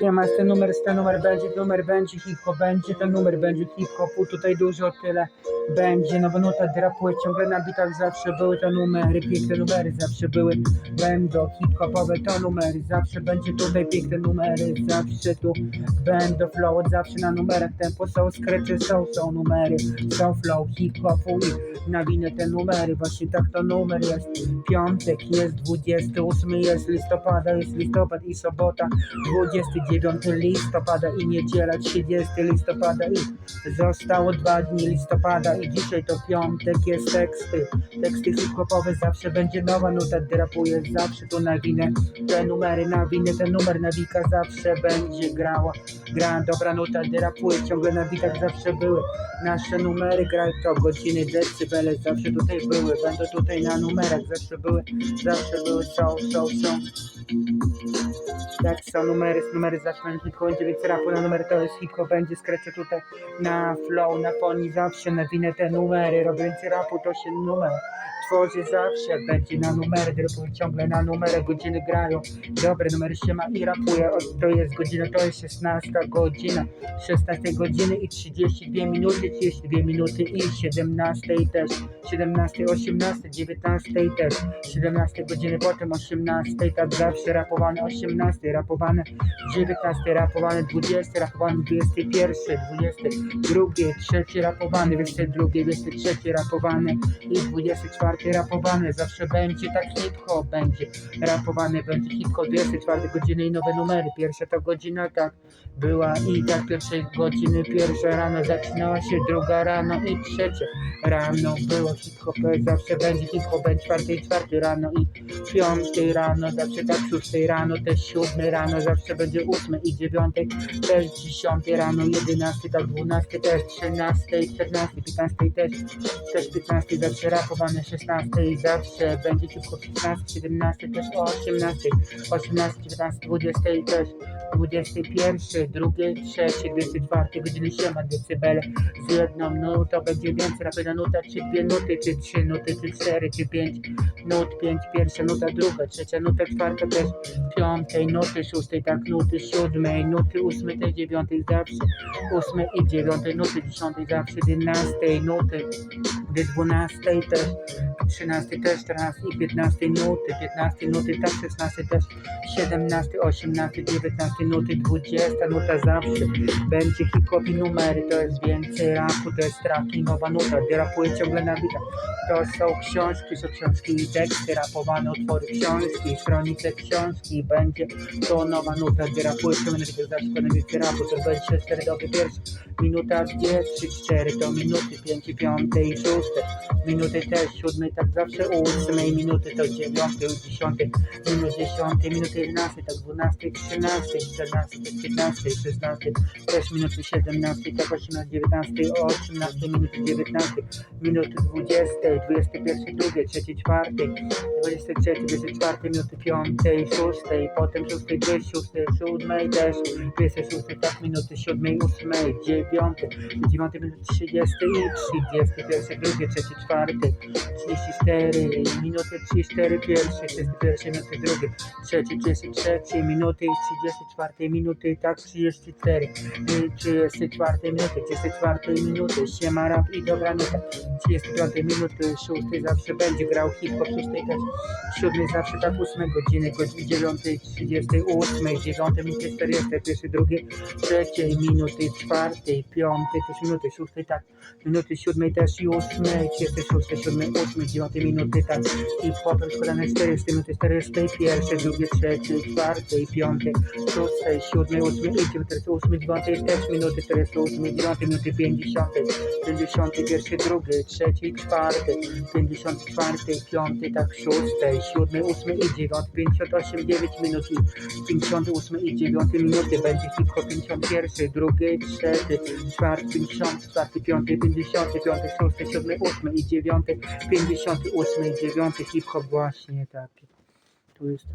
Siema, jest ten numer, jest ten numer będzie, numer będzie, hip-hop będzie, ten numer będzie hip-hopu, tutaj dużo tyle będzie, nowa nuta drapuje, ciągle na bitach zawsze były te numery, piękne numery zawsze były, będą hip-hopowe to numery, zawsze będzie tutaj piękne numery, zawsze tu będą flow, od zawsze na numerach tempo są, skrecze są, są numery, są flow hip-hopu i nawinę te numery, właśnie tak to numer jest, piątek jest 28 jest listopada, jest listopad i sobota, 29 listopada i niedziela 30 listopada i zostało dwa dni listopada i dzisiaj to piątek jest teksty. Teksty hip-hopowe zawsze będzie nowa nuta drapuje zawsze tu nawinę te numery nawinę ten numer nawika zawsze będzie grała. Gra dobra nuta drapuje ciągle na bitach zawsze były. Nasze numery grają to godziny decybele zawsze tutaj były. Będą tutaj na numerach zawsze były zawsze były są są są. Tak, są numery, numery zaczną hip-hop będzie więc rapu na numer to jest hip-hop będzie skrecie tutaj na flow, na foni zawsze nawinę te numery, więcej rapu to się numer tworzy zawsze, będzie na numery, rapuję ciągle na numery, godziny grają, dobre numery się ma i rapuje, to jest godzina, to jest 16 godzina, 16 godziny i 32 minuty, 32 minuty i 17 też, 17, 18, 19 też, 17 godziny, potem 18, tak zawsze rapowane. 18, rapowane 19, rapowane 20, rapowane 21, 22, 3 rapowane, 22, 23 rapowany i 24 rapowany. Zawsze będzie tak hip-hop, będzie rapowany, będzie hip-hop, 24 godziny i nowe numery. Pierwsza to godzina tak była i tak pierwszej godziny, pierwsza rano zaczynała się, druga rano i trzecia rano było hip-hop, zawsze będzie hip-hop, będzie czwartej, czwarty rano i piątej rano, zawsze tak szóstej rano, też siódmy rano, zawsze będzie ósmy i dziewiątej, też dziesiątej rano, jedenasty, tak dwunasty, też trzynastej, czternasty, piętnasty. 16 też, też 15 zawsze rachowane 16 i zawsze będzie szybko 15, 17 też o 18, 18, 19, 20 i też dwudziestej pierwszej, drugiej, trzeciej, dwudziestej czwartej godziny siema decybele. Z jedną nutą będzie więcej, rapida nuta, czy dwie nuty, czy trzy nuty, czy cztery, czy pięć nut, pięć, pierwsza nuta, druga, trzecia nuta, czwarta też, piątej nuty, szóstej, tak nuty, siódmej nuty, ósmej, też dziewiątej zawsze, ósmej i dziewiątej nuty, dziesiątej zawsze, jedenastej nuty, do dwunastej też, trzynastej też, czternastej i piętnastej nuty, piętnastej nuty, tak, szesnastej też, siedemnastej, osiemnastej, dziewiętnastej nuty, dwudziesta nuta zawsze, będzie hip-hop i numery, to jest więcej rapu, to jest traki, nowa nuta, gdy rapuję ciągle na bitach. To są książki, są książki i teksty, rapowane utwory książki, stronice książki, będzie to nowa nuta, gdy rapuję ciągle na bitach, zawsze będę więcej rapu, to będzie 4 doby pierwsze, minuta, dwie, trzy, cztery, to minuty, pięć, piąte i szóste, minuty też, siódmej, tak zawsze ósmej, minuty to dziewiątej, dziesiątej, minut dziesiątej, minuty jedenastej, tak dwunastej, trzynastej, czternastej, tak piętnastej, szesnastej, też minuty siedemnastej, tak osiemnastej, dziewiętnastej, osiemnastej, minuty dziewiętnastej, minuty dwudziestej, dwudziestej pierwszej, drugiej, trzeciej, czwartej, dwudziestej trzeciej, dwudziestej czwartej, minuty piątej, szóstej, potem szóstej, dwie, szóstej, siódmej też, dwudziestej szóstej, tak minuty siódmej, ósmej, dziewiątej, dziewiątej, minuty trzydziestej i trzydziestej pierwszej, drugiej, trzeciej, czwartej, trzydzieści cztery, minuty trzydzieści cztery pierwsze, trzydzieści pierwszej, minuty drugie, trzeciej, trzydzieści trzeciej, minuty i trzydzieści czwartej minuty, tak trzydzieści cztery, i trzydzieści czwartej minuty, trzydzieści czwartej minuty, siema rap i dobra nuta, trzydzieści piątej minuty, szóstej zawsze będzie grał hip-hop, szóstej też, siódmej zawsze tak ósmej godziny, godziny dziewiątej, trzydziestej ósmej, dziewiątej minuty, czterdziestej, pierwszej, drugiej, trzeciej minuty, czwartej, piątej, też minuty, szóstej tak, minuty siódmej też i ósmej, trzydziestej szóstej, siódmej, ósmej, dziewiątej minuty tak, hip-hopem składane 40 minuty, 41, drugie, trzecie, czwartej, piątej, szóstej, siódmej, ósmej, i dziewiątej, ósmej, dziewiątej też minuty, 48, dziewiątej minuty, 50, 51, drugiej, trzeciej, czwartej, 54, piątej, tak szóstej, siódmej, ósmej i dziewiątej, 58, 9 minut i 58 i 9 minuty będzie hip-hop 51, drugiej, trzeciej, czwarty, 54, piąty, 55, szósty, siódmy, ósmy i dziewiąty, 58 i 9 hip-hop właśnie taki. Tu jest